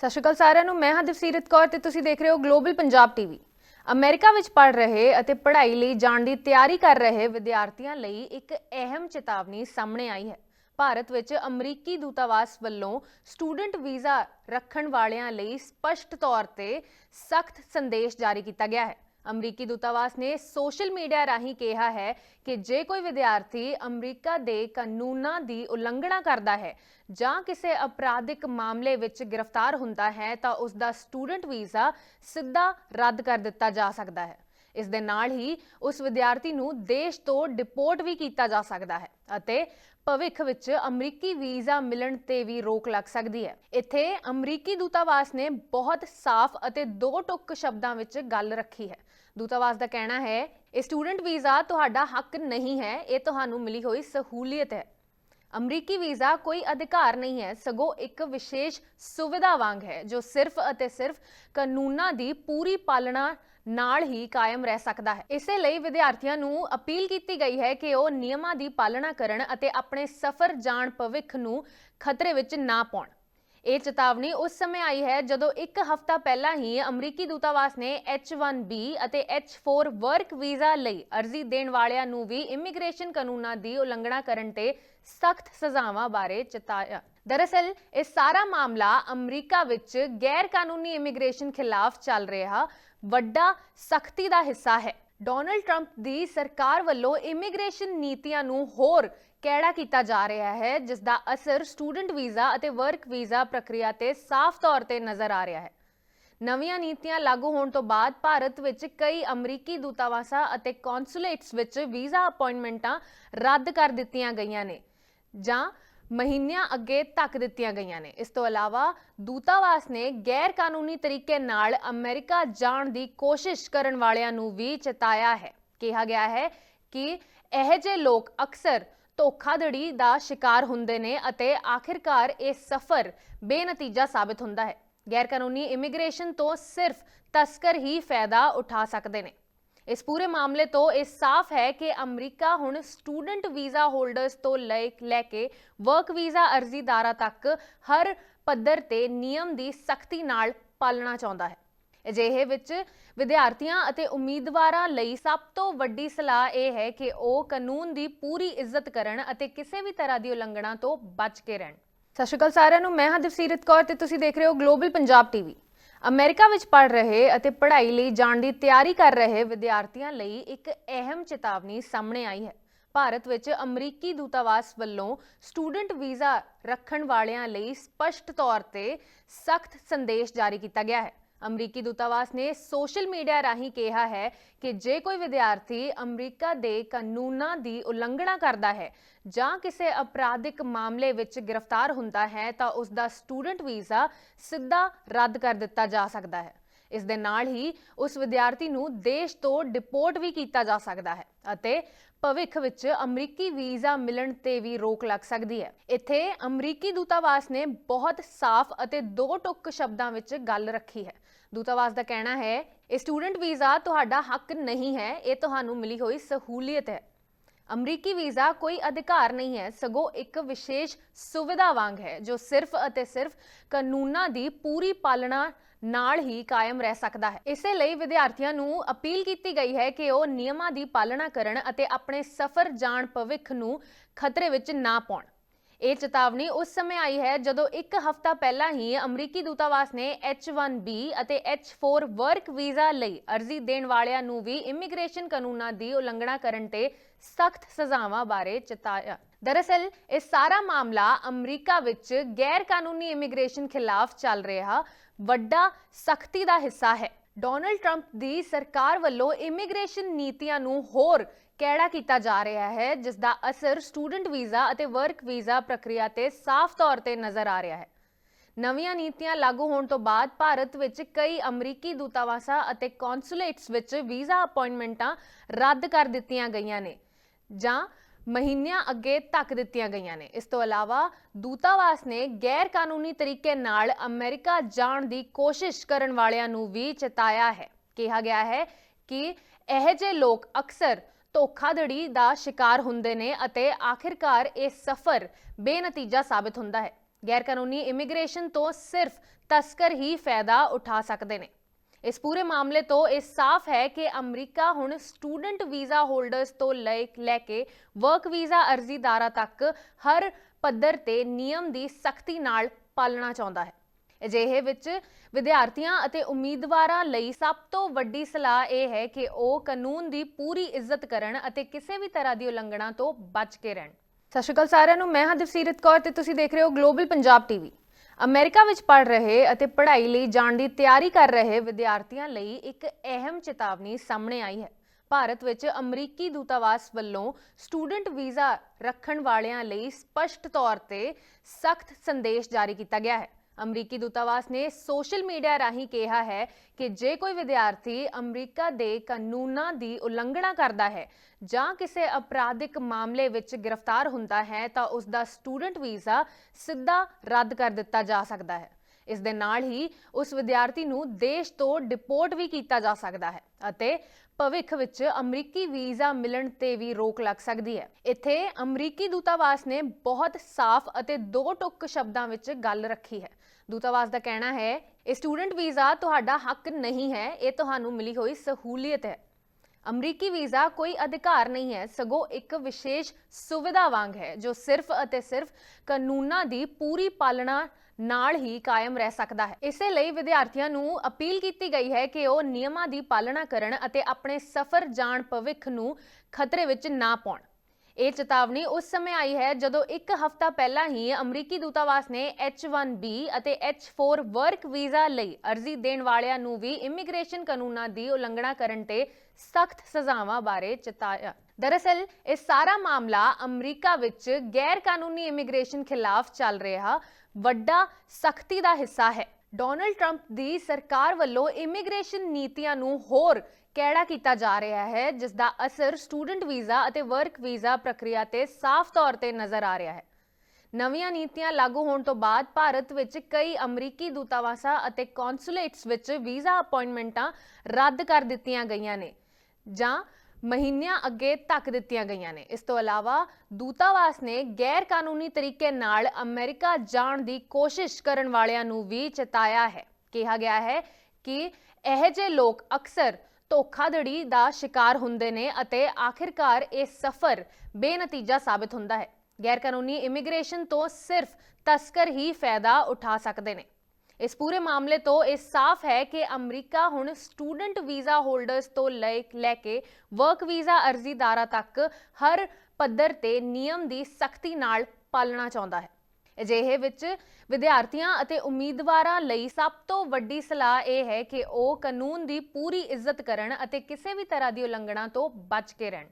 ਸਤਿ ਸ਼੍ਰੀ ਅਕਾਲ ਸਾਰਿਆਂ ਨੂੰ, ਮੈਂ ਹਾਂ ਦਵਸੀਰਤ ਕੌਰ ਤੇ ਤੁਸੀਂ ਦੇਖ ਰਹੇ ਹੋ ਗਲੋਬਲ ਪੰਜਾਬ ਟੀਵੀ ਅਮਰੀਕਾ ਵਿੱਚ ਪੜ ਰਹੇ ਅਤੇ ਪੜ੍ਹਾਈ ਲਈ ਜਾਣ ਦੀ ਤਿਆਰੀ ਕਰ ਰਹੇ ਵਿਦਿਆਰਥੀਆਂ ਲਈ ਇੱਕ ਅਹਿਮ ਚੇਤਾਵਨੀ ਸਾਹਮਣੇ ਆਈ ਹੈ। ਭਾਰਤ ਵਿੱਚ ਅਮਰੀਕੀ ਦੂਤਾਵਾਸ ਵੱਲੋਂ ਸਟੂਡੈਂਟ ਵੀਜ਼ਾ ਰੱਖਣ ਵਾਲਿਆਂ ਲਈ ਸਪਸ਼ਟ ਤੌਰ ਤੇ ਸਖਤ ਸੰਦੇਸ਼ ਜਾਰੀ ਕੀਤਾ ਗਿਆ ਹੈ। ਅਮਰੀਕੀ ਦੂਤਾਵਾਸ ਨੇ ਸੋਸ਼ਲ ਮੀਡੀਆ ਰਾਹੀਂ ਕਿਹਾ ਹੈ ਕਿ ਜੇ ਕੋਈ ਵਿਦਿਆਰਥੀ ਅਮਰੀਕਾ ਦੇ ਕਾਨੂੰਨਾਂ ਦੀ ਉਲੰਘਣਾ ਕਰਦਾ ਹੈ ਜਾਂ ਕਿਸੇ ਅਪਰਾਧਿਕ ਮਾਮਲੇ ਵਿੱਚ ਗ੍ਰਿਫਤਾਰ ਹੁੰਦਾ ਹੈ, ਤਾਂ ਉਸ ਦਾ ਸਟੂਡੈਂਟ ਵੀਜ਼ਾ ਸਿੱਧਾ ਰੱਦ ਕਰ ਦਿੱਤਾ ਜਾ ਸਕਦਾ ਹੈ। ਇਸ ਦੇ ਨਾਲ ਹੀ ਉਸ ਵਿਦਿਆਰਥੀ ਨੂੰ ਦੇਸ਼ ਤੋਂ ਡਿਪੋਰਟ ਵੀ ਕੀਤਾ ਜਾ ਸਕਦਾ ਹੈ ਅਤੇ ਭਵਿੱਖ ਵਿੱਚ ਅਮਰੀਕੀ ਵੀਜ਼ਾ ਮਿਲਣ ਤੇ ਵੀ ਰੋਕ ਲੱਗ ਸਕਦੀ ਹੈ। ਇੱਥੇ ਅਮਰੀਕੀ ਦੂਤਾਵਾਸ ਨੇ ਬਹੁਤ ਸਾਫ਼ ਅਤੇ ਦੋ ਟੁਕ ਸ਼ਬਦਾਂ ਵਿੱਚ ਗੱਲ ਰੱਖੀ ਹੈ। ਦੂਤਾਵਾਸ ਦਾ ਕਹਿਣਾ ਹੈ, ਇਹ ਸਟੂਡੈਂਟ ਵੀਜ਼ਾ ਤੁਹਾਡਾ ਹੱਕ ਨਹੀਂ ਹੈ, ਇਹ ਤੁਹਾਨੂੰ ਮਿਲੀ ਹੋਈ ਸਹੂਲੀਅਤ ਹੈ। ਅਮਰੀਕੀ ਵੀਜ਼ਾ ਕੋਈ ਅਧਿਕਾਰ ਨਹੀਂ ਹੈ, ਸਗੋਂ ਇੱਕ ਵਿਸ਼ੇਸ਼ ਸੁਵਿਧਾ ਵਾਂਗ ਹੈ, ਜੋ ਸਿਰਫ ਅਤੇ ਸਿਰਫ ਕਾਨੂੰਨਾਂ ਦੀ ਪੂਰੀ ਪਾਲਣਾ ਨਾਲ ਹੀ ਕਾਇਮ ਰਹਿ ਸਕਦਾ ਹੈ। ਇਸੇ ਲਈ ਵਿਦਿਆਰਥੀਆਂ ਨੂੰ ਅਪੀਲ ਕੀਤੀ ਗਈ ਹੈ ਕਿ ਉਹ ਨਿਯਮਾਂ ਦੀ ਪਾਲਣਾ ਕਰਨ ਅਤੇ ਆਪਣੇ ਸਫ਼ਰ ਜਾਣ ਭਵਿੱਖ ਨੂੰ ਖਤਰੇ ਵਿੱਚ ਨਾ ਪਾਉਣ। ਇਹ ਚੇਤਾਵਨੀ ਉਸ ਸਮੇਂ ਆਈ ਹੈ ਜਦੋਂ ਇੱਕ ਹਫ਼ਤਾ ਪਹਿਲਾਂ ਹੀ ਅਮਰੀਕੀ ਦੂਤਾਵਾਸ ਨੇ H1B ਅਤੇ H4 ਵਰਕ ਵੀਜ਼ਾ ਲਈ ਅਰਜ਼ੀ ਦੇਣ ਵਾਲਿਆਂ ਨੂੰ ਵੀ ਇਮੀਗ੍ਰੇਸ਼ਨ ਕਾਨੂੰਨਾਂ ਦੀ ਉਲੰਘਣਾ ਕਰਨ ਤੇ ਸਖਤ ਸਜ਼ਾਵਾਂ ਬਾਰੇ ਚੇਤਾਇਆ। ਦਰਅਸਲ, ਇਹ ਸਾਰਾ ਮਾਮਲਾ ਅਮਰੀਕਾ ਵਿੱਚ ਗੈਰ ਕਾਨੂੰਨੀ ਇਮੀਗ੍ਰੇਸ਼ਨ ਖਿਲਾਫ ਚੱਲ ਰਿਹਾ ਵੱਡਾ, ਸਖਤੀ ਦਾ ਹਿੱਸਾ ਹੈ। ਡੋਨਲਡ ਟਰੰਪ ਦੀ ਸਰਕਾਰ ਵੱਲੋਂ ਇਮੀਗ੍ਰੇਸ਼ਨ ਨੀਤੀਆਂ ਨੂੰ ਹੋਰ ਕਿਹੜਾ ਕੀਤਾ ਜਾ ਰਿਹਾ ਹੈ ਜਿਸ ਦਾ ਅਸਰ ਸਟੂਡੈਂਟ ਵੀਜ਼ਾ ਅਤੇ ਵਰਕ ਵੀਜ਼ਾ ਪ੍ਰਕਿਰਿਆ ਤੇ ਸਾਫ਼ ਤੌਰ ਤੇ ਨਜ਼ਰ ਆ ਰਿਹਾ ਹੈ। ਨਵੀਆਂ ਨੀਤੀਆਂ ਲਾਗੂ ਹੋਣ ਤੋਂ ਬਾਅਦ ਭਾਰਤ ਵਿੱਚ ਕਈ ਅਮਰੀਕੀ ਦੂਤਾਵਾਸਾਂ ਅਤੇ ਕੌਂਸੂਲੇਟਸ ਵਿੱਚ ਵੀਜ਼ਾ ਅਪਾਇੰਟਮੈਂਟਾਂ ਰੱਦ ਕਰ ਦਿੱਤੀਆਂ ਗਈਆਂ ਨੇ ਜਾਂ ਮਹੀਨਿਆਂ ਅੱਗੇ ਧੱਕ ਦਿੱਤੀਆਂ ਗਈਆਂ ਨੇ। ਇਸ ਤੋਂ ਇਲਾਵਾ ਦੂਤਾਵਾਸ ਨੇ ਗੈਰ ਕਾਨੂੰਨੀ ਤਰੀਕੇ ਨਾਲ ਅਮਰੀਕਾ ਜਾਣ ਦੀ ਕੋਸ਼ਿਸ਼ ਕਰਨ ਵਾਲਿਆਂ ਨੂੰ ਵੀ ਚੇਤਾਇਆ ਹੈ। ਕਿਹਾ ਗਿਆ ਹੈ ਕਿ ਇਹ ਜਿਹੇ ਲੋਕ ਅਕਸਰ ਧੋਖਾਧੜੀ ਦਾ ਸ਼ਿਕਾਰ ਹੁੰਦੇ ਨੇ ਅਤੇ ਆਖਿਰਕਾਰ ਇਹ ਸਫ਼ਰ ਬੇਨਤੀਜਾ ਸਾਬਤ ਹੁੰਦਾ ਹੈ। ਗੈਰਕਾਨੂੰਨੀ ਇਮੀਗ੍ਰੇਸ਼ਨ ਤੋਂ ਸਿਰਫ ਤਸਕਰ ਹੀ ਫਾਇਦਾ ਉਠਾ ਸਕਦੇ ਨੇ। ਇਸ ਪੂਰੇ ਮਾਮਲੇ ਤੋਂ ਇਹ ਸਾਫ਼ ਹੈ ਕਿ ਅਮਰੀਕਾ ਹੁਣ ਸਟੂਡੈਂਟ ਵੀਜ਼ਾ ਹੋਲਡਰਸ ਤੋਂ ਲੈ ਲੈ ਕੇ ਵਰਕ ਵੀਜ਼ਾ ਅਰਜ਼ੀਦਾਰਾਂ ਤੱਕ ਹਰ ਪੱਧਰ ਤੇ ਨਿਯਮ ਦੀ ਸਖਤੀ ਨਾਲ ਪਾਲਣਾ ਚਾਹੁੰਦਾ ਹੈ। ਅਜਿਹੇ ਵਿੱਚ ਵਿਦਿਆਰਥੀਆਂ ਅਤੇ ਉਮੀਦਵਾਰਾਂ ਲਈ ਸਭ ਤੋਂ ਵੱਡੀ ਸਲਾਹ ਇਹ ਹੈ ਕਿ ਉਹ ਕਾਨੂੰਨ ਦੀ ਪੂਰੀ ਇੱਜ਼ਤ ਕਰਨ ਅਤੇ ਕਿਸੇ ਵੀ ਤਰ੍ਹਾਂ ਦੀ ਉਲੰਘਣਾ ਤੋਂ ਬਚ ਕੇ ਰਹਿਣ। ਸਤਿ ਸ਼੍ਰੀ ਅਕਾਲ ਸਾਰਿਆਂ ਨੂੰ, ਮੈਂ ਹਾਂ ਦਵਸੀਰਤ ਕੌਰ ਤੇ ਤੁਸੀਂ ਦੇਖ ਰਹੇ ਹੋ ਗਲੋਬਲ ਪੰਜਾਬ ਟੀਵੀ ਅਮਰੀਕਾ ਵਿੱਚ ਪੜ ਰਹੇ ਅਤੇ ਪੜ੍ਹਾਈ ਲਈ ਜਾਣ ਦੀ ਤਿਆਰੀ ਕਰ ਰਹੇ ਵਿਦਿਆਰਥੀਆਂ ਲਈ ਇੱਕ ਅਹਿਮ ਚੇਤਾਵਨੀ ਸਾਹਮਣੇ ਆਈ ਹੈ। ਭਾਰਤ ਵਿੱਚ ਅਮਰੀਕੀ ਦੂਤਾਵਾਸ ਵੱਲੋਂ ਸਟੂਡੈਂਟ ਵੀਜ਼ਾ ਰੱਖਣ ਵਾਲਿਆਂ ਲਈ ਸਪਸ਼ਟ ਤੌਰ ਤੇ ਸਖਤ ਸੰਦੇਸ਼ ਜਾਰੀ ਕੀਤਾ ਗਿਆ ਹੈ। ਅਮਰੀਕੀ ਦੂਤਾਵਾਸ ਨੇ ਸੋਸ਼ਲ ਮੀਡੀਆ ਰਾਹੀਂ ਕਿਹਾ ਹੈ ਕਿ ਜੇ ਕੋਈ ਵਿਦਿਆਰਥੀ ਅਮਰੀਕਾ ਦੇ ਕਾਨੂੰਨਾਂ ਦੀ ਉਲੰਘਣਾ ਕਰਦਾ ਹੈ ਜਾਂ ਕਿਸੇ ਅਪਰਾਧਿਕ ਮਾਮਲੇ ਵਿੱਚ ਗ੍ਰਿਫਤਾਰ ਹੁੰਦਾ ਹੈ ਤਾਂ ਉਸ ਦਾ ਸਟੂਡੈਂਟ ਵੀਜ਼ਾ ਸਿੱਧਾ ਰੱਦ ਕਰ ਦਿੱਤਾ ਜਾ ਸਕਦਾ ਹੈ। ਇਸ ਦੇ ਨਾਲ ਹੀ ਉਸ ਵਿਦਿਆਰਥੀ ਨੂੰ ਦੇਸ਼ ਤੋਂ ਡਿਪੋਰਟ ਵੀ ਕੀਤਾ ਜਾ ਸਕਦਾ ਹੈ ਅਤੇ ਭਵਿੱਖ ਵਿੱਚ ਅਮਰੀਕੀ ਵੀਜ਼ਾ ਮਿਲਣ ਤੇ ਵੀ ਰੋਕ ਲੱਗ ਸਕਦੀ ਹੈ। ਇੱਥੇ ਅਮਰੀਕੀ ਦੂਤਾਵਾਸ ਨੇ ਬਹੁਤ ਸਾਫ਼ ਅਤੇ ਦੋ ਟੁਕ ਸ਼ਬਦਾਂ ਵਿੱਚ ਗੱਲ ਰੱਖੀ ਹੈ। ਦੂਤਾਵਾਸ ਦਾ ਕਹਿਣਾ ਹੈ, ਇਹ ਸਟੂਡੈਂਟ ਵੀਜ਼ਾ ਤੁਹਾਡਾ ਹੱਕ ਨਹੀਂ ਹੈ, ਇਹ ਤੁਹਾਨੂੰ ਮਿਲੀ ਹੋਈ ਸਹੂਲੀਅਤ ਹੈ। ਅਮਰੀਕੀ ਵੀਜ਼ਾ ਕੋਈ ਅਧਿਕਾਰ ਨਹੀਂ ਹੈ, ਸਗੋਂ ਇੱਕ ਵਿਸ਼ੇਸ਼ ਸੁਵਿਧਾ ਵਾਂਗ ਹੈ, ਜੋ ਸਿਰਫ ਅਤੇ ਸਿਰਫ ਕਾਨੂੰਨਾਂ ਦੀ ਪੂਰੀ ਪਾਲਣਾ ਨਾਲ ਹੀ ਕਾਇਮ ਰਹਿ ਸਕਦਾ ਹੈ। ਇਸੇ ਲਈ ਵਿਦਿਆਰਥੀਆਂ ਨੂੰ ਅਪੀਲ ਕੀਤੀ ਗਈ ਹੈ ਕਿ ਉਹ ਨਿਯਮਾਂ ਦੀ ਪਾਲਣਾ ਕਰਨ ਅਤੇ ਆਪਣੇ ਸਫ਼ਰ ਜਾਣ ਭਵਿੱਖ ਨੂੰ ਖਤਰੇ ਵਿੱਚ ਨਾ ਪਾਉਣ। ਇਹ ਚੇਤਾਵਨੀ ਉਸ ਸਮੇਂ ਆਈ ਹੈ ਜਦੋਂ ਇੱਕ ਹਫ਼ਤਾ ਪਹਿਲਾਂ ਹੀ ਅਮਰੀਕੀ ਦੂਤਾਵਾਸ ਨੇ H1B ਅਤੇ H4 ਵਰਕ ਵੀਜ਼ਾ ਲਈ ਅਰਜ਼ੀ ਦੇਣ ਵਾਲਿਆਂ ਨੂੰ ਵੀ ਇਮੀਗ੍ਰੇਸ਼ਨ ਕਾਨੂੰਨਾਂ ਦੀ ਉਲੰਘਣਾ ਕਰਨ ਤੇ ਸਖਤ ਸਜ਼ਾਵਾਂ ਬਾਰੇ ਚੇਤਾਇਆ। ਦਰਅਸਲ, ਇਹ ਸਾਰਾ ਮਾਮਲਾ ਅਮਰੀਕਾ ਵਿੱਚ ਗੈਰ ਕਾਨੂੰਨੀ ਇਮੀਗ੍ਰੇਸ਼ਨ ਖਿਲਾਫ ਚੱਲ ਰਿਹਾ ਵੱਡਾ ਸਖਤੀ ਦਾ ਹਿੱਸਾ ਹੈ। ਡੋਨਲਡ ਟਰੰਪ ਦੀ ਸਰਕਾਰ ਵੱਲੋਂ ਇਮੀਗ੍ਰੇਸ਼ਨ ਨੀਤੀਆਂ ਨੂੰ ਹੋਰ ਕਿਹੜਾ ਕੀਤਾ ਜਾ ਰਿਹਾ ਹੈ ਜਿਸ ਦਾ ਅਸਰ ਸਟੂਡੈਂਟ ਵੀਜ਼ਾ ਅਤੇ ਵਰਕ ਵੀਜ਼ਾ ਪ੍ਰਕਿਰਿਆ ਤੇ ਸਾਫ਼ ਤੌਰ ਤੇ ਨਜ਼ਰ ਆ ਰਿਹਾ ਹੈ। ਨਵੀਆਂ ਨੀਤੀਆਂ ਲਾਗੂ ਹੋਣ ਤੋਂ ਬਾਅਦ ਭਾਰਤ ਵਿੱਚ ਕਈ ਅਮਰੀਕੀ ਦੂਤਾਵਾਸਾਂ ਅਤੇ ਕੌਂਸੂਲੇਟਸ ਵਿੱਚ ਵੀਜ਼ਾ ਅਪਾਇੰਟਮੈਂਟਾਂ ਰੱਦ ਕਰ ਦਿੱਤੀਆਂ ਗਈਆਂ ਨੇ, ਜਾਂ ਮਹੀਨਿਆਂ ਅੱਗੇ ਧੱਕ ਦਿੱਤੀਆਂ ਗਈਆਂ ਨੇ। ਇਸ ਤੋਂ ਇਲਾਵਾ ਦੂਤਾਵਾਸ ਨੇ ਗੈਰ ਕਾਨੂੰਨੀ ਤਰੀਕੇ ਨਾਲ ਅਮਰੀਕਾ ਜਾਣ ਦੀ ਕੋਸ਼ਿਸ਼ ਕਰਨ ਵਾਲਿਆਂ ਨੂੰ ਵੀ ਚੇਤਾਇਆ ਹੈ। ਕਿਹਾ ਗਿਆ ਹੈ ਕਿ ਇਹ ਜਿਹੇ ਲੋਕ ਅਕਸਰ ਧੋਖਾਧੜੀ ਦਾ ਸ਼ਿਕਾਰ ਹੁੰਦੇ ਨੇ ਅਤੇ ਆਖਿਰਕਾਰ ਇਹ ਸਫ਼ਰ ਬੇਨਤੀਜਾ ਸਾਬਤ ਹੁੰਦਾ ਹੈ। ਗੈਰ ਕਾਨੂੰਨੀ ਇਮੀਗ੍ਰੇਸ਼ਨ ਤੋਂ ਸਿਰਫ ਤਸਕਰ ਹੀ ਫਾਇਦਾ ਉਠਾ ਸਕਦੇ ਨੇ। ਇਸ ਪੂਰੇ ਮਾਮਲੇ ਤੋਂ ਇਹ ਸਾਫ਼ ਹੈ ਕਿ ਅਮਰੀਕਾ ਹੁਣ ਸਟੂਡੈਂਟ ਵੀਜ਼ਾ ਹੋਲਡਰਸ ਤੋਂ ਲੈ ਲੈ ਕੇ ਵਰਕ ਵੀਜ਼ਾ ਅਰਜ਼ੀਦਾਰਾਂ ਤੱਕ ਹਰ ਪੱਧਰ ਤੇ ਨਿਯਮ ਦੀ ਸਖਤੀ ਨਾਲ ਪਾਲਣਾ ਚਾਹੁੰਦਾ ਹੈ। ਅਜਿਹੇ ਵਿੱਚ ਵਿਦਿਆਰਥੀਆਂ ਅਤੇ ਉਮੀਦਵਾਰਾਂ ਲਈ ਸਭ ਤੋਂ ਵੱਡੀ ਸਲਾਹ ਇਹ ਹੈ ਕਿ ਉਹ ਕਾਨੂੰਨ ਦੀ ਪੂਰੀ ਇੱਜ਼ਤ ਕਰਨ ਅਤੇ ਕਿਸੇ ਵੀ ਤਰ੍ਹਾਂ ਦੀ ਉਲੰਘਣਾ ਤੋਂ ਬਚ ਕੇ ਰਹਿਣ। ਸਤਿ ਸ਼੍ਰੀ ਅਕਾਲ ਸਾਰਿਆਂ ਨੂੰ, ਮੈਂ ਹਾਂ ਦਵਸੀਰਤ ਕੌਰ ਤੇ ਤੁਸੀਂ ਦੇਖ ਰਹੇ ਹੋ ਗਲੋਬਲ ਪੰਜਾਬ ਟੀਵੀ ਅਮਰੀਕਾ ਵਿੱਚ ਪੜ ਰਹੇ ਅਤੇ ਪੜ੍ਹਾਈ ਲਈ ਜਾਣ ਦੀ ਤਿਆਰੀ ਕਰ ਰਹੇ ਵਿਦਿਆਰਥੀਆਂ ਲਈ ਇੱਕ ਅਹਿਮ ਚੇਤਾਵਨੀ ਸਾਹਮਣੇ ਆਈ ਹੈ। ਭਾਰਤ ਵਿੱਚ ਅਮਰੀਕੀ ਦੂਤਾਵਾਸ ਵੱਲੋਂ ਸਟੂਡੈਂਟ ਵੀਜ਼ਾ ਰੱਖਣ ਵਾਲਿਆਂ ਲਈ ਸਪਸ਼ਟ ਤੌਰ ਤੇ ਸਖਤ ਸੰਦੇਸ਼ ਜਾਰੀ ਕੀਤਾ ਗਿਆ ਹੈ। ਅਮਰੀਕੀ ਦੂਤਾਵਾਸ ਨੇ ਸੋਸ਼ਲ ਮੀਡੀਆ ਰਾਹੀਂ ਕਿਹਾ ਹੈ ਕਿ ਜੇ ਕੋਈ ਵਿਦਿਆਰਥੀ ਅਮਰੀਕਾ ਦੇ ਕਾਨੂੰਨਾਂ ਦੀ ਉਲੰਘਣਾ ਕਰਦਾ ਹੈ ਜਾਂ ਕਿਸੇ ਅਪਰਾਧਿਕ ਮਾਮਲੇ ਵਿੱਚ ਗ੍ਰਿਫਤਾਰ ਹੁੰਦਾ ਹੈ, ਤਾਂ ਉਸ ਦਾ ਸਟੂਡੈਂਟ ਵੀਜ਼ਾ ਸਿੱਧਾ ਰੱਦ ਕਰ ਦਿੱਤਾ ਜਾ ਸਕਦਾ ਹੈ। ਇਸ ਦੇ ਨਾਲ ਹੀ ਉਸ ਵਿਦਿਆਰਥੀ ਨੂੰ ਦੇਸ਼ ਤੋਂ ਡਿਪੋਰਟ ਵੀ ਕੀਤਾ ਜਾ ਸਕਦਾ ਹੈ ਅਤੇ ਭਵਿੱਖ ਵਿੱਚ ਅਮਰੀਕੀ ਵੀਜ਼ਾ ਮਿਲਣ ਤੇ ਵੀ ਰੋਕ ਲੱਗ ਸਕਦੀ ਹੈ। ਇੱਥੇ ਅਮਰੀਕੀ ਦੂਤਾਵਾਸ ਨੇ ਬਹੁਤ ਸਾਫ਼ ਅਤੇ ਦੋ ਟੁਕ ਸ਼ਬਦਾਂ ਵਿੱਚ ਗੱਲ ਰੱਖੀ ਹੈ। ਦੂਤਾਵਾਸ ਦਾ ਕਹਿਣਾ ਹੈ, ਇਹ ਸਟੂਡੈਂਟ ਵੀਜ਼ਾ ਤੁਹਾਡਾ ਹੱਕ ਨਹੀਂ ਹੈ, ਇਹ ਤੁਹਾਨੂੰ ਮਿਲੀ ਹੋਈ ਸਹੂਲੀਅਤ ਹੈ। ਅਮਰੀਕੀ ਵੀਜ਼ਾ ਕੋਈ ਅਧਿਕਾਰ ਨਹੀਂ ਹੈ, ਸਗੋਂ ਇੱਕ ਵਿਸ਼ੇਸ਼ ਸੁਵਿਧਾ ਵਾਂਗ ਹੈ, ਜੋ ਸਿਰਫ ਅਤੇ ਸਿਰਫ ਕਾਨੂੰਨਾਂ ਦੀ ਪੂਰੀ ਪਾਲਣਾ ਨਾਲ ਹੀ ਕਾਇਮ ਰਹਿ ਸਕਦਾ ਹੈ। ਇਸੇ ਲਈ ਵਿਦਿਆਰਥੀਆਂ ਨੂੰ ਅਪੀਲ ਕੀਤੀ ਗਈ ਹੈ ਕਿ ਉਹ ਨਿਯਮਾਂ ਦੀ ਪਾਲਣਾ ਕਰਨ ਅਤੇ ਆਪਣੇ ਸਫ਼ਰ ਜਾਣ ਭਵਿੱਖ ਨੂੰ ਖਤਰੇ ਵਿੱਚ ਨਾ ਪਾਉਣ। ਇਹ ਚੇਤਾਵਨੀ ਉਸ ਸਮੇਂ ਆਈ ਹੈ ਜਦੋਂ ਇੱਕ ਹਫ਼ਤਾ ਪਹਿਲਾਂ ਹੀ ਅਮਰੀਕੀ ਦੂਤਾਵਾਸ ਨੇ H1B ਅਤੇ H4 ਵਰਕ ਵੀਜ਼ਾ ਲਈ ਅਰਜ਼ੀ ਦੇਣ ਵਾਲਿਆਂ ਨੂੰ ਵੀ ਇਮੀਗ੍ਰੇਸ਼ਨ ਕਾਨੂੰਨਾਂ ਦੀ ਉਲੰਘਣਾ ਕਰਨ ਤੇ ਸਖਤ ਸਜ਼ਾਵਾਂ ਬਾਰੇ ਚੇਤਾਇਆ। ਦਰਅਸਲ, ਇਹ ਸਾਰਾ ਮਾਮਲਾ ਅਮਰੀਕਾ ਵਿੱਚ ਗੈਰ ਕਾਨੂੰਨੀ ਇਮੀਗ੍ਰੇਸ਼ਨ ਖਿਲਾਫ ਚੱਲ ਰਿਹਾ ਵੱਡਾ ਸਖਤੀ ਦਾ ਹਿੱਸਾ ਹੈ। ਡੋਨਲਡ ਟਰੰਪ ਦੀ ਸਰਕਾਰ ਵੱਲੋਂ ਇਮੀਗ੍ਰੇਸ਼ਨ ਨੀਤੀਆਂ ਨੂੰ ਹੋਰ ਕਿਹੜਾ ਕੀਤਾ ਜਾ ਰਿਹਾ ਹੈ ਜਿਸ ਦਾ ਅਸਰ ਸਟੂਡੈਂਟ ਵੀਜ਼ਾ ਅਤੇ ਵਰਕ ਵੀਜ਼ਾ ਪ੍ਰਕਿਰਿਆ ਤੇ ਸਾਫ਼ ਤੌਰ ਤੇ ਨਜ਼ਰ ਆ ਰਿਹਾ ਹੈ। ਨਵੀਆਂ ਨੀਤੀਆਂ ਲਾਗੂ ਹੋਣ ਤੋਂ ਬਾਅਦ ਭਾਰਤ ਵਿੱਚ ਕਈ ਅਮਰੀਕੀ ਦੂਤਾਵਾਸਾਂ ਅਤੇ ਕੌਂਸੂਲੇਟਸ ਵਿੱਚ ਵੀਜ਼ਾ ਅਪਾਇੰਟਮੈਂਟਾਂ ਰੱਦ ਕਰ ਦਿੱਤੀਆਂ ਗਈਆਂ ਨੇ ਜਾਂ ਮਹੀਨਿਆਂ ਅੱਗੇ ਧੱਕ ਦਿੱਤੀਆਂ ਗਈਆਂ ਨੇ। ਇਸ ਤੋਂ ਇਲਾਵਾ ਦੂਤਾਵਾਸ ਨੇ ਗੈਰ ਕਾਨੂੰਨੀ ਤਰੀਕੇ ਨਾਲ ਅਮਰੀਕਾ ਜਾਣ ਦੀ ਕੋਸ਼ਿਸ਼ ਕਰਨ ਵਾਲਿਆਂ ਨੂੰ ਵੀ ਚੇਤਾਇਆ ਹੈ। ਕਿਹਾ ਗਿਆ ਹੈ ਕਿ ਇਹ ਜਿਹੇ ਲੋਕ ਅਕਸਰ ਧੋਖਾਧੜੀ ਦਾ ਸ਼ਿਕਾਰ ਹੁੰਦੇ ਨੇ ਅਤੇ ਆਖਿਰਕਾਰ ਇਹ ਸਫ਼ਰ ਬੇਨਤੀਜਾ ਸਾਬਤ ਹੁੰਦਾ ਹੈ। ਗੈਰ ਕਾਨੂੰਨੀ ਇਮੀਗ੍ਰੇਸ਼ਨ ਤੋਂ ਸਿਰਫ ਤਸਕਰ ਹੀ ਫਾਇਦਾ ਉਠਾ ਸਕਦੇ ਨੇ। ਇਸ ਪੂਰੇ ਮਾਮਲੇ ਤੋਂ ਇਹ ਸਾਫ਼ ਹੈ ਕਿ ਅਮਰੀਕਾ ਹੁਣ ਸਟੂਡੈਂਟ ਵੀਜ਼ਾ ਹੋਲਡਰਸ ਤੋਂ ਲੈ ਲੈ ਕੇ ਵਰਕ ਵੀਜ਼ਾ ਅਰਜ਼ੀਦਾਰਾਂ ਤੱਕ ਹਰ ਪੱਧਰ ਤੇ ਨਿਯਮ ਦੀ ਸਖਤੀ ਨਾਲ ਪਾਲਣਾ ਚਾਹੁੰਦਾ ਹੈ। ਅਜਿਹੇ ਵਿੱਚ ਵਿਦਿਆਰਥੀਆਂ ਅਤੇ ਉਮੀਦਵਾਰਾਂ ਲਈ ਸਭ ਤੋਂ ਵੱਡੀ ਸਲਾਹ ਇਹ ਹੈ ਕਿ ਉਹ ਕਾਨੂੰਨ ਦੀ ਪੂਰੀ ਇੱਜ਼ਤ ਕਰਨ ਅਤੇ ਕਿਸੇ ਵੀ ਤਰ੍ਹਾਂ ਦੀ ਉਲੰਘਣਾ ਤੋਂ ਬਚ ਕੇ ਰਹਿਣ।